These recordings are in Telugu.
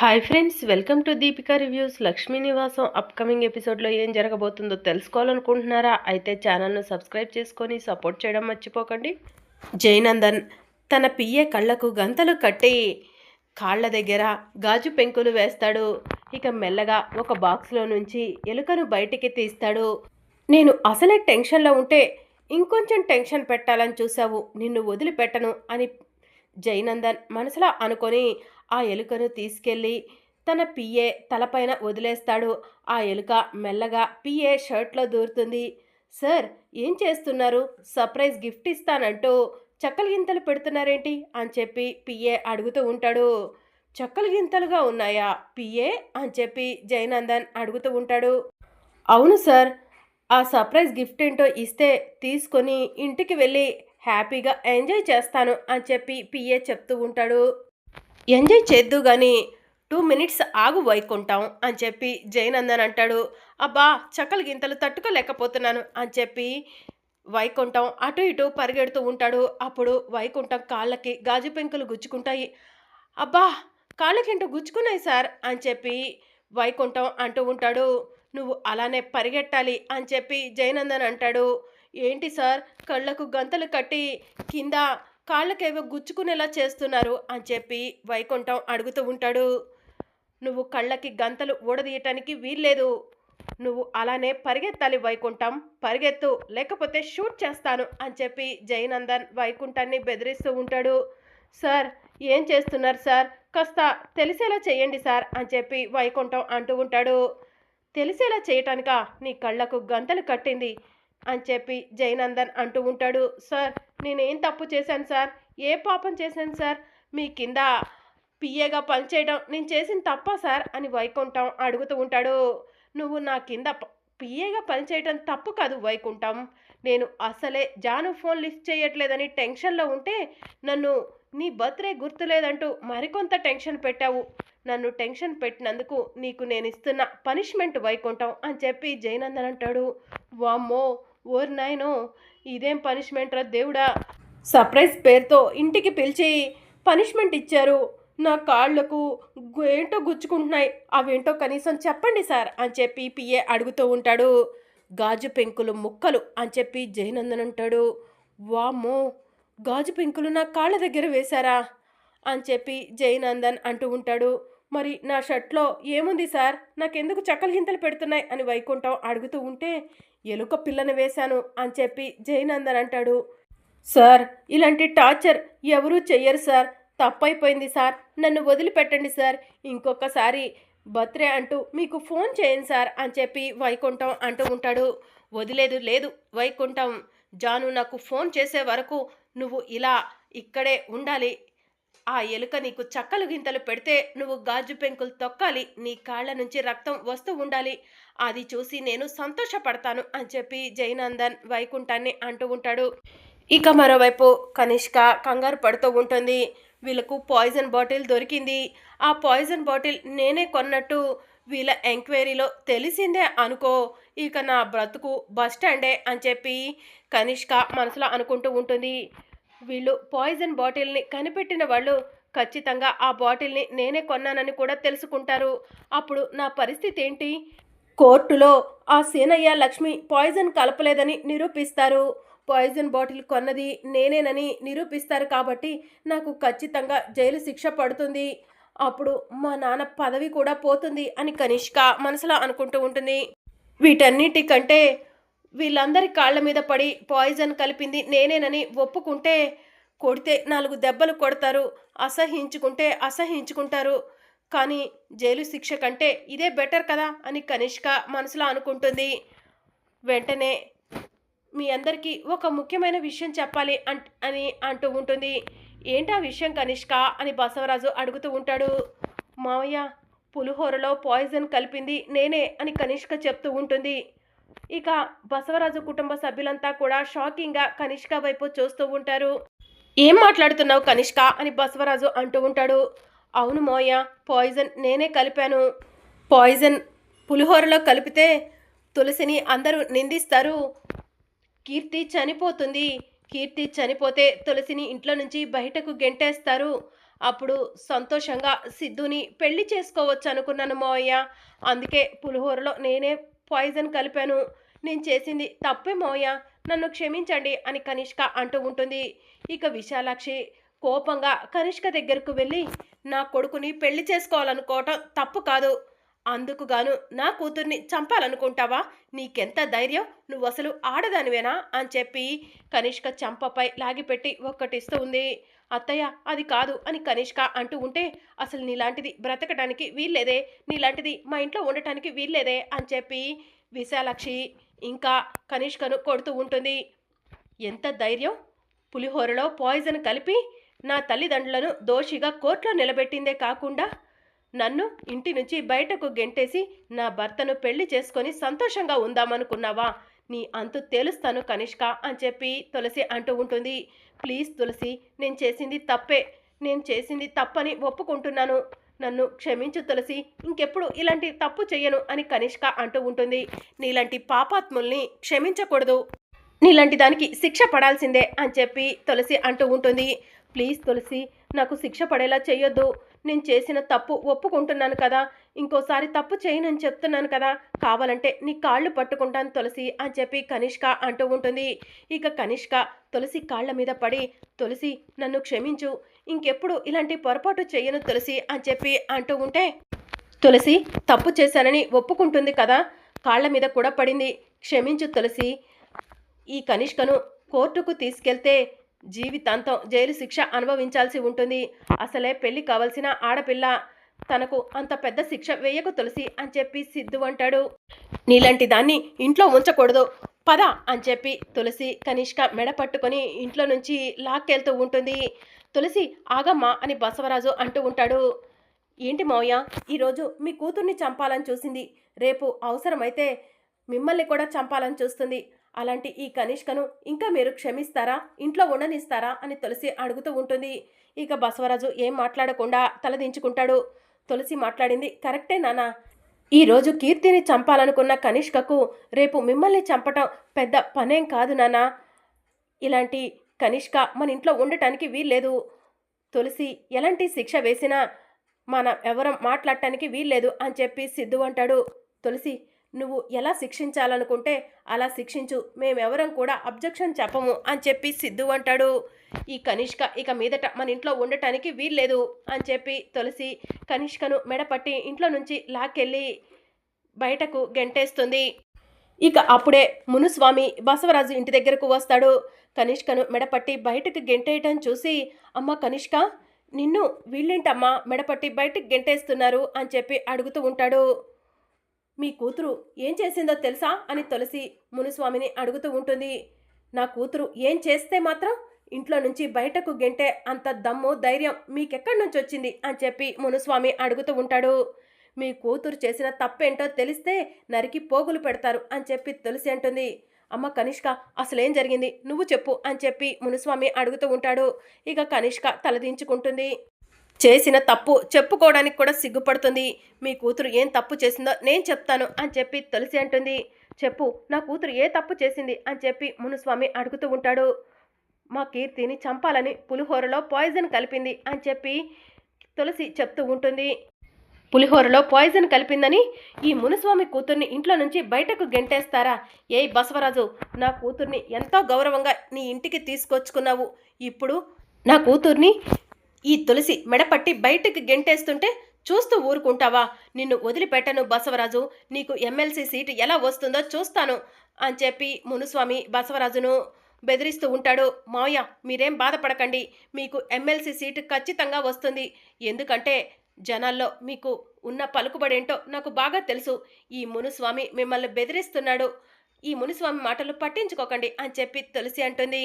Hi friends welcome to Deepika reviews Lakshmi Nivasam upcoming ఎపిసోడ్లో ఏం జరగబోతుందో తెలుసుకోవాలనుకుంటున్నారా? అయితే ఛానల్ను సబ్స్క్రైబ్ చేసుకొని సపోర్ట్ చేయడం మర్చిపోకండి. జయనందన్ తన పియ్యే కళ్ళకు గంతలు కట్టి కాళ్ళ దగ్గర గాజు పెంకులు వేస్తాడు. ఇక మెల్లగా ఒక బాక్స్లో నుంచి ఎలుకను బయటికి తీస్తాడు. నేను అసలే టెన్షన్లో ఉంటే ఇంకొంచెం టెన్షన్ పెట్టాలని చూసావు నిన్ను వదిలిపెట్టను అని జయనందన్ మనసులో అనుకొని ఆ ఎలుకను తీసుకెళ్ళి తన పిఏ తలపైన వదిలేస్తాడు. ఆ ఎలుక మెల్లగా పిఏ షర్ట్లో దూరుతుంది. సార్ ఏం చేస్తున్నారు? సర్ప్రైజ్ గిఫ్ట్ ఇస్తానంటూ చక్కలు గింతలు పెడుతున్నారేంటి? అని చెప్పి పిఏ అడుగుతూ ఉంటాడు. చక్కలు గింతలుగా ఉన్నాయా పిఏ? అని చెప్పి జయనందన్ అడుగుతూ ఉంటాడు. అవును సార్ ఆ సర్ప్రైజ్ గిఫ్ట్ ఏంటో ఇస్తే తీసుకొని ఇంటికి వెళ్ళి హ్యాపీగా ఎంజాయ్ చేస్తాను అని చెప్పి పిఏ చెప్తూ ఉంటాడు. ఎంజాయ్ చేద్దు కానీ టూ మినిట్స్ ఆగు వైకుంటాం అని చెప్పి జయనందన్ అంటాడు. అబ్బా చక్కలు గింతలు తట్టుకోలేకపోతున్నాను అని చెప్పి వైకుంఠం అటు ఇటు పరిగెడుతూ ఉంటాడు. అప్పుడు వైకుంఠం కాళ్ళకి గాజు పెంకులు గుచ్చుకుంటాయి. అబ్బా కాళ్ళకేంటో గుచ్చుకున్నాయి సార్ అని చెప్పి వైకుంఠం అంటూ ఉంటాడు. నువ్వు అలానే పరిగెట్టాలి అని చెప్పి జయనందన్ అంటాడు. ఏంటి సార్ కళ్ళకు గంతలు కట్టి కింద కాళ్ళకేవో గుచ్చుకునేలా చేస్తున్నారు అని చెప్పి వైకుంఠం అడుగుతూ ఉంటాడు. నువ్వు కళ్ళకి గంతలు ఊడదీయటానికి వీల్లేదు. నువ్వు అలానే పరిగెత్తాలి వైకుంఠం. పరిగెత్తు లేకపోతే షూట్ చేస్తాను అని చెప్పి జయనందన్ వైకుంఠాన్ని బెదిరిస్తూ ఉంటాడు. సార్ ఏం చేస్తున్నారు సార్? కాస్త తెలిసేలా చేయండి సార్ అని చెప్పి వైకుంఠం అంటూ ఉంటాడు. తెలిసేలా చేయటానిక? నీ కళ్ళకు గంతలు కట్టింది అని చెప్పి జయనందన్ అంటూ ఉంటాడు. సార్ నేనేం తప్పు చేశాను సార్? ఏ పాపం చేశాను సార్? మీ కింద పిఏగా పనిచేయడం నేను చేసిన తప్పా సార్? అని వైకుంఠం అడుగుతూ ఉంటాడు. నువ్వు నా కింద పిఏగా పనిచేయడం తప్పు కాదు వైకుంఠం. నేను అసలే జాను ఫోన్ లిఫ్ట్ చేయట్లేదని టెన్షన్లో ఉంటే నన్ను నీ బర్త్డే గుర్తులేదంటూ మరికొంత టెన్షన్ పెట్టావు. నన్ను టెన్షన్ పెట్టినందుకు నీకు నేను ఇస్తున్న పనిష్మెంట్ వైకుంఠం అని చెప్పి జయనందన్ అంటాడు. వామ్మో! ఓర్ నాయనో! ఇదేం పనిష్మెంట్ రా దేవుడా? సర్ప్రైజ్ పేరుతో ఇంటికి పిలిచి పనిష్మెంట్ ఇచ్చారు. నా కాళ్ళకు ఏంటో గుచ్చుకుంటున్నాయి. అవేంటో కనీసం చెప్పండి సార్ అని చెప్పి పిఏ అడుగుతూ ఉంటాడు. గాజు పెంకులు ముక్కలు అని చెప్పి జయనందన్ అంటాడు. వామ్మో గాజు పెంకులు నా కాళ్ళ దగ్గర వేశారా? అని చెప్పి జయనందన్ అంటూ ఉంటాడు. మరి నా షర్ట్లో ఏముంది సార్? నాకెందుకు చక్కలు గింతలు పెడుతున్నాయి అని వైకుంఠం అడుగుతూ ఉంటే ఎలుక పిల్లని వేశాను అని చెప్పి జయనందన్ అంటాడు. సార్ ఇలాంటి టార్చర్ ఎవరూ చెయ్యరు సార్. తప్పైపోయింది సార్. నన్ను వదిలిపెట్టండి సార్. ఇంకొకసారి బర్త్డే అంటూ మీకు ఫోన్ చేయండి సార్ అని చెప్పి వైకుంఠం అంటూ ఉంటాడు. వదిలేదు లేదు వైకుంఠం. జాను నాకు ఫోన్ చేసే వరకు నువ్వు ఇలా ఇక్కడే ఉండాలి. ఆ ఎలుక నీకు చక్కలు గింతలు పెడితే నువ్వు గాజు పెంకులు తొక్కాలి నీ కాళ్ళ నుంచి రక్తం వస్తూ ఉండాలి. అది చూసి నేను సంతోషపడతాను అని చెప్పి జైనందన్ వైకుంఠాన్ని అంటూ ఉంటాడు. ఇక మరోవైపు కనిష్క కంగారు పడుతూ ఉంటుంది. వీళ్ళకు పాయిజన్ బాటిల్ దొరికింది. ఆ పాయిజన్ బాటిల్ నేనే కొన్నట్టు వీళ్ళ ఎంక్వైరీలో తెలిసిందే అనుకో ఇక నా బ్రతుకు బస్ స్టాండే అని చెప్పి కనిష్క మనసులో అనుకుంటూ ఉంటుంది. వీళ్ళు పాయిజన్ బాటిల్ని కనిపెట్టిన వాళ్ళు ఖచ్చితంగా ఆ బాటిల్ని నేనే కొన్నానని కూడా తెలుసుకుంటారు. అప్పుడు నా పరిస్థితి ఏంటి? కోర్టులో ఆ సీనయ్య లక్ష్మి పాయిజన్ కలపలేదని నిరూపిస్తారు. పాయిజన్ బాటిల్ కొన్నది నేనేనని నిరూపిస్తారు కాబట్టి నాకు ఖచ్చితంగా జైలు శిక్ష పడుతుంది. అప్పుడు మా నాన్న పదవి కూడా పోతుంది అని కనిష్క మనసులో అనుకుంటూ ఉంటుంది. వీటన్నిటికంటే వీళ్ళందరి కాళ్ళ మీద పడి పాయిజన్ కలిపింది నేనేనని ఒప్పుకుంటే కొడితే నాలుగు దెబ్బలు కొడతారు అసహించుకుంటే అసహించుకుంటారు. కానీ జైలు శిక్ష కంటే ఇదే బెటర్ కదా అని కనిష్క మనసులో అనుకుంటుంది. వెంటనే మీ అందరికీ ఒక ముఖ్యమైన విషయం చెప్పాలి అంట్ అని అంటూ ఉంటుంది. ఏంటా విషయం కనిష్క అని బసవరాజు అడుగుతూ ఉంటాడు. మావయ్య పులిహోరలో పాయిజన్ కలిపింది నేనే అని కనిష్క చెప్తూ ఉంటుంది. ఇక బసవరాజు కుటుంబ సభ్యులంతా కూడా షాకింగ్గా కనిష్క వైపు చూస్తూ ఉంటారు. ఏం మాట్లాడుతున్నావు కనిష్క? అని బసవరాజు అంటూ ఉంటాడు. అవును మోయ పాయిజన్ నేనే కలిపాను. పాయిజన్ పులిహోరలో కలిపితే తులసిని అందరూ నిందిస్తారు. కీర్తి చనిపోతుంది. కీర్తి చనిపోతే తులసిని ఇంట్లో నుంచి బయటకు గెంటేస్తారు. అప్పుడు సంతోషంగా సిద్ధుని పెళ్ళి చేసుకోవచ్చు అనుకున్నాను మావయ్య. అందుకే పులిహోరలో నేనే పాయిజన్ కలిపాను. నేను చేసింది తప్పే మావయ్య నన్ను క్షమించండి అని కనిష్క అంటూ ఉంటుంది. ఇక విశాలాక్షి కోపంగా కనిష్క దగ్గరకు వెళ్ళి నా కొడుకుని పెళ్ళి చేసుకోవాలనుకోవటం తప్పు కాదు. అందుకు గాను నా కూతుర్ని చంపాలనుకుంటావా? నీకెంత ధైర్యం? నువ్వు అసలు ఆడదానివేనా? అని చెప్పి కనిష్క చంపపై లాగిపెట్టి ఒక్కటిస్తూ ఉంది. అత్తయ్య అది కాదు అని కనిష్క అంటూ ఉంటే అసలు నీలాంటిది బ్రతకడానికి వీల్లేదే నీలాంటిది మా ఇంట్లో ఉండటానికి వీల్లేదే అని చెప్పి విశాలాక్షి ఇంకా కనిష్కను కొడుతూ ఉంటుంది. ఎంత ధైర్యం! పులిహోరలో పాయిజన్ కలిపి నా తల్లిదండ్రులను దోషిగా కోర్టులో నిలబెట్టిందే కాకుండా నన్ను ఇంటి నుంచి బయటకు గెంటేసి నా భర్తను పెళ్ళి చేసుకొని సంతోషంగా ఉందామనుకున్నావా? నీ అంతు తేలుస్తాను కనిష్క అని చెప్పి తులసి అంటూ ఉంటుంది. ప్లీజ్ తులసి నేను చేసింది తప్పే. నేను చేసింది తప్పని ఒప్పుకుంటున్నాను. నన్ను క్షమించు తులసి ఇంకెప్పుడు ఇలాంటి తప్పు చెయ్యను అని కనిష్క అంటూ ఉంటుంది. నీలాంటి పాపాత్ముల్ని క్షమించకూడదు. నీలాంటి దానికి శిక్ష పడాల్సిందే అని చెప్పి తులసి అంటూ ఉంటుంది. ప్లీజ్ తులసి నాకు శిక్ష పడేలా చేయొద్దు నేను చేసిన తప్పు ఒప్పుకుంటున్నాను కదా ఇంకోసారి తప్పు చేయనని చెప్తున్నాను కదా కావాలంటే నీ కాళ్ళు పట్టుకుంటాను తులసి అని చెప్పి కనిష్క అంటూ ఉంటుంది. ఇక కనిష్క తులసి కాళ్ళ మీద పడి తులసి నన్ను క్షమించు ఇంకెప్పుడు ఇలాంటి పొరపాటు చేయను తులసి అని చెప్పి అంటూ ఉంటే తులసి తప్పు చేశానని ఒప్పుకుంటుంది కదా కాళ్ళ మీద కూడా పడింది. క్షమించు తులసి. ఈ కనిష్కను కోర్టుకు తీసుకెళ్తే జీవితాంతం జైలు శిక్ష అనుభవించాల్సి ఉంటుంది. అసలే పెళ్ళి కావలసిన ఆడపిల్ల తనకు అంత పెద్ద శిక్ష వేయకు తులసి అని చెప్పి సిద్ధు అంటాడు. నీలాంటి దాన్ని ఇంట్లో ఉంచకూడదు. పద అని చెప్పి తులసి కనిష్క మెడ పట్టుకొని ఇంట్లో నుంచి లాక్కెళ్తూ ఉంటుంది. తులసి ఆగమ్మా అని బసవరాజు అంటూ ఉంటాడు. ఏంటి మౌయ ఈరోజు మీ కూతుర్ని చంపాలని చూసింది. రేపు అవసరమైతే మిమ్మల్ని కూడా చంపాలని చూస్తుంది. అలాంటి ఈ కనిష్కను ఇంకా మీరు క్షమిస్తారా? ఇంట్లో ఉండనిస్తారా? అని తులసి అడుగుతూ ఉంటుంది. ఇక బసవరాజు ఏం మాట్లాడకుండా తలదించుకుంటాడు తులసి మాట్లాడింది కరెక్టే నానా ఈరోజు కీర్తిని చంపాలనుకున్న కనిష్కకు రేపు మిమ్మల్ని చంపటం పెద్ద పనేం కాదు నానా ఇలాంటి కనిష్క మన ఇంట్లో ఉండటానికి వీల్లేదు. తులసి ఎలాంటి శిక్ష వేసినా మన ఎవరం మాట్లాడటానికి వీల్లేదు అని చెప్పి సిద్ధు అంటాడు. తులసి నువ్వు ఎలా శిక్షించాలనుకుంటే అలా శిక్షించు. మేమెవరం కూడా అబ్జెక్షన్ చెప్పము అని చెప్పి సిద్ధు అంటాడు. ఈ కనిష్క ఇక మీదట మన ఇంట్లో ఉండటానికి వీల్లేదు అని చెప్పి తులసి కనిష్కను మెడపట్టి ఇంట్లో నుంచి లాక్కెళ్ళి బయటకు గెంటేస్తుంది. ఇక అప్పుడే మునుస్వామి బసవరాజు ఇంటి దగ్గరకు వస్తాడు. కనిష్కను మెడపట్టి బయటకు గెంటేయటం చూసి అమ్మ కనిష్క నిన్ను వీళ్ళేంటమ్మా మెడపట్టి బయటకు గెంటేస్తున్నారు అని చెప్పి అడుగుతూ ఉంటాడు. మీ కూతురు ఏం చేసిందో తెలుసా అని తులసి మునుస్వామిని అడుగుతూ ఉంటుంది. నా కూతురు ఏం చేస్తే మాత్రం ఇంట్లో నుంచి బయటకు గెంటే అంత దమ్ము ధైర్యం మీకెక్కడి నుంచి వచ్చింది అని చెప్పి మునుస్వామి అడుగుతూ ఉంటాడు. మీ కూతురు చేసిన తప్పేంటో తెలిస్తే నరికి పోగులు పెడతారు అని చెప్పి తులసి అంటుంది. అమ్మ కనిష్క అసలేం జరిగింది? నువ్వు చెప్పు అని చెప్పి మునుస్వామి అడుగుతూ ఉంటాడు. ఇక కనిష్క తలదించుకుంటుంది. చేసిన తప్పు చెప్పుకోవడానికి కూడా సిగ్గుపడుతుంది. మీ కూతురు ఏం తప్పు చేసిందో నేను చెప్తాను అని చెప్పి తులసి అంటుంది. చెప్పు నా కూతురు ఏ తప్పు చేసింది అని చెప్పి మునుస్వామి అడుగుతూ ఉంటాడు. మా కీర్తిని చంపాలని పులిహోరలో పాయిజన్ కలిపింది అని చెప్పి తులసి చెప్తూ ఉంటుంది. పులిహోరలో పాయిజన్ కలిపిందని ఈ మునుస్వామి కూతుర్ని ఇంట్లో నుంచి బయటకు గెంటేస్తారా? ఏ బసవరాజు నా కూతుర్ని ఎంతో గౌరవంగా నీ ఇంటికి తీసుకొచ్చుకున్నావు. ఇప్పుడు నా కూతుర్ని ఈ తులసి మెడపట్టి బయటకు గెంటేస్తుంటే చూస్తూ ఊరుకుంటావా? నిన్ను వదిలిపెట్టను బసవరాజు. నీకు ఎమ్మెల్సీ సీటు ఎలా వస్తుందో చూస్తాను అని చెప్పి మునుస్వామి బసవరాజును బెదిరిస్తూ ఉంటాడు. మావయ్య మీరేం బాధపడకండి. మీకు ఎమ్మెల్సీ సీటు ఖచ్చితంగా వస్తుంది. ఎందుకంటే జనాల్లో మీకు ఉన్న పలుకుబడేంటో నాకు బాగా తెలుసు. ఈ మునుస్వామి మిమ్మల్ని బెదిరిస్తున్నాడు. ఈ మునిస్వామి మాటలు పట్టించుకోకండి అని చెప్పి తులసి అంటుంది.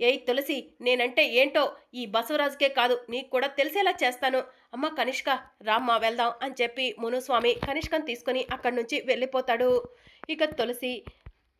ఏయ్ తులసి నేనంటే ఏంటో ఈ బసవరాజుకే కాదు నీకు కూడా తెలిసేలా చేస్తాను. అమ్మ కనిష్క రామ్మా వెళ్దాం అని చెప్పి మునుస్వామి కనిష్కను తీసుకొని అక్కడి నుంచి వెళ్ళిపోతాడు. ఇక తులసి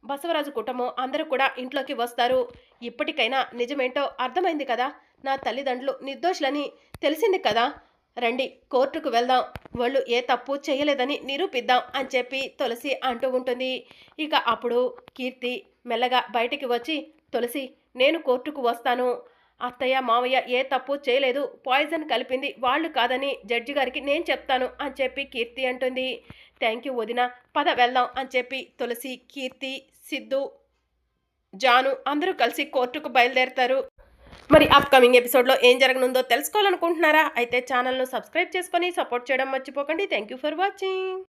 బసవరాజు కుటుంబం అందరూ కూడా ఇంట్లోకి వస్తారు. ఇప్పటికైనా నిజమేంటో అర్థమైంది కదా? నా తల్లిదండ్రులు నిర్దోషులని తెలిసింది కదా? రండి కోర్టుకు వెళ్దాం. వాళ్ళు ఏ తప్పు చేయలేదని నిరూపిద్దాం అని చెప్పి తులసి అంటూ ఉంటుంది. ఇక అప్పుడు కీర్తి మెల్లగా బయటికి వచ్చి తులసి నేను కోర్టుకు వస్తాను. అత్తయ్య మావయ్య ఏ తప్పు చేయలేదు. పాయిజన్ కలిపింది వాళ్ళు కాదని జడ్జి గారికి నేను చెప్తాను అని చెప్పి కీర్తి అంటుంది. థ్యాంక్ యూ వదిన పద వెళ్దాం అని చెప్పి తులసి కీర్తి సిద్ధు జాను అందరూ కలిసి కోర్టుకు బయలుదేరతారు. మరి అప్కమింగ్ ఎపిసోడ్లో ఏం జరగనుందో తెలుసుకోవాలనుకుంటున్నారా? అయితే ఛానల్ను సబ్స్క్రైబ్ చేసుకొని సపోర్ట్ చేయడం మర్చిపోకండి. Thank you for watching.